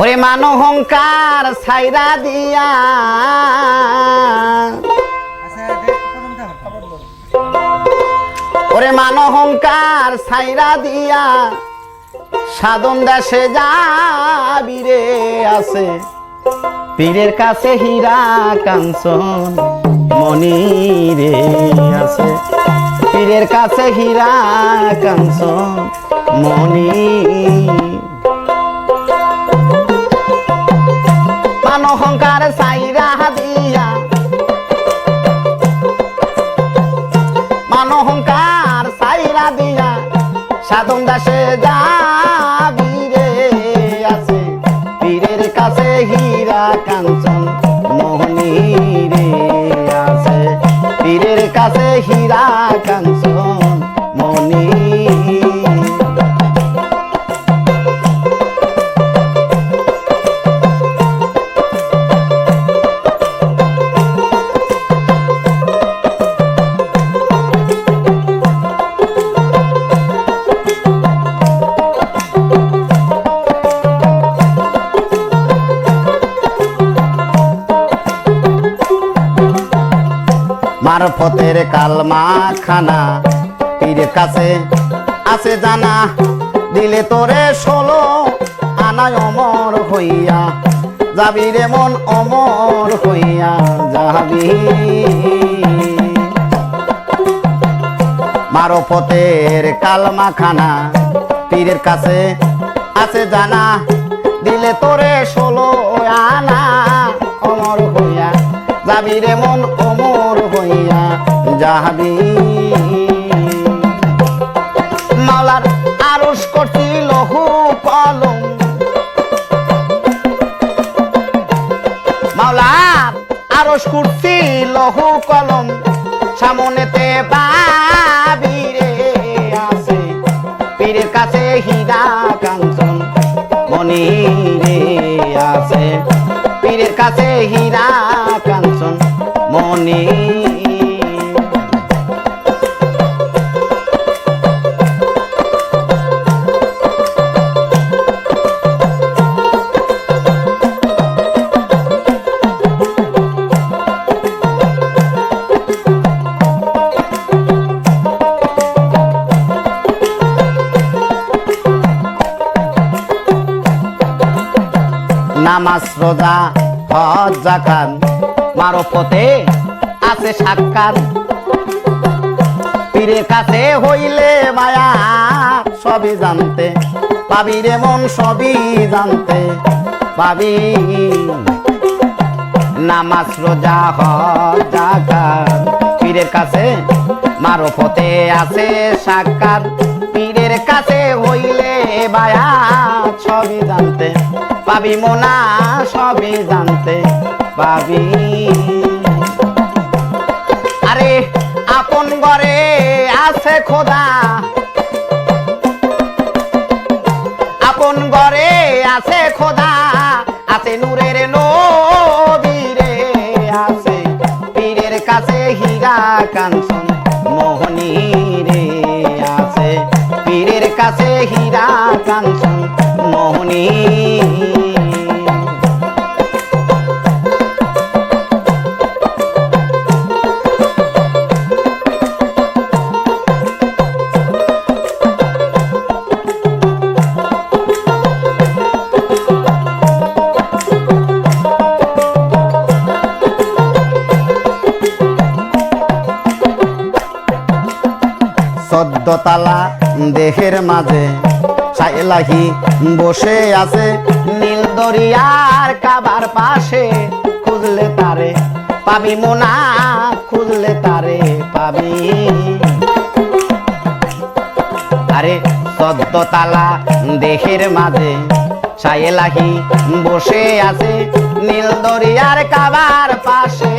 ওরে মান অহংকার ছাইরা দিয়া। ওরে মান অহংকার ছাইরা দিয়া সাধন দেশে যাবি রে আছে। পীরের কাছে হীরা কাঞ্চন মনি রে আছে। পীরের কাছে হীরা কাঞ্চন মনি মান অহংকার সাইরা দিয়া। মান অহংকার সাইরা দিয়া সাধন দাসে যাবি রে আছে। পীরের কাছে হীরা কাঞ্চন মোহনী রে আছে। পীরের কাছে হীরা কাঞ্চন মারফতের কালমা খানা পীরের কাছে আছে জানা, দিলে তোরে ষোলো আনায় অমর হইয়া। যাবি রে মন অমর হইয়া, যাবি। মারফতের কালমা খানা পীরের কাছে আছে জানা, দিলে তোরে ষোলো যাবি মালার আরস করছি লহু কলম মাওলার আরস করছি লহু কলম সামনেতে পাবি আছে। পীরের কাছে হীরা কাঞ্চন মনি আছে। পীরের কাছে হীরা কাঞ্চন মনি নামাজ রোজা, হজ, জাকাত, মারফতে আছে সাক্ষাৎ। পীরের কাছে হইলে মায়া, সবই জানতে। পাবি রে মন সবই জানতে। পাবি নামাজ রোজা পীরের কাছে মারফতে আছে সাক্ষাৎ। পীরের কাছে হইলে বায়া সবই জানতে। পাবি মোনা, সবই জানতে পাবি আরে, আপন ঘরে আছে খোদা। আপন ঘরে আছে খোদা, আছে নূরের নবীরে আছে পীরের কাছে হীরা কাঞ্চন মোহনী রে, আছে পীরের কাছে হীরা কাঞ্চন মোহনী চোদ্দতলা দেহের মাঝে সাইলাহি বসে আছে নীল দরিয়ার কাবার পাশে। খুঁজলে তারে পাবি মোনা, খুঁজলে তারে পাবি। আরে চোদ্দতলা দেহের মাঝে সাইলাহি বসে আছে নীল দরিয়ার কাবার পাশে।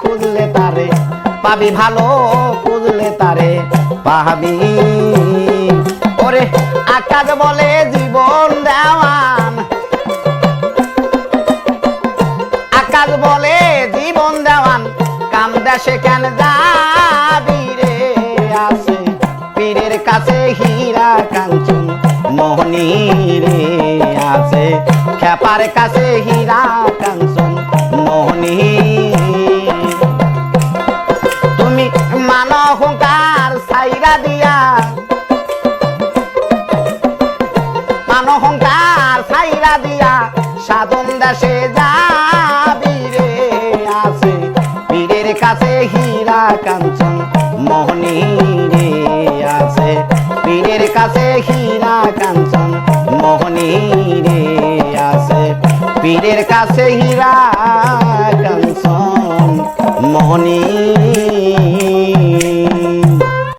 খুঁজলে তারে পাবি ভালো, খুঁজলে তারে পাবি। ওরে আকাশ বলে জীবন দেওয়ান। আকাশ বলে জীবন দেওয়ান কাম দেশে কেন যাবি রে আছে পীরের কাছে হীরা কাঞ্চন মোহনী রে আছে খেপার কাছে হীরা কাঞ্চন মোহনী সাধন দেশে যাবি আছে পীরের কাছে হীরা কাঞ্চন মোহনী আছে পীরের কাছে হীরা কাঞ্চন মোহনী আছে পীরের কাছে হীরা কাঞ্চন মোহনী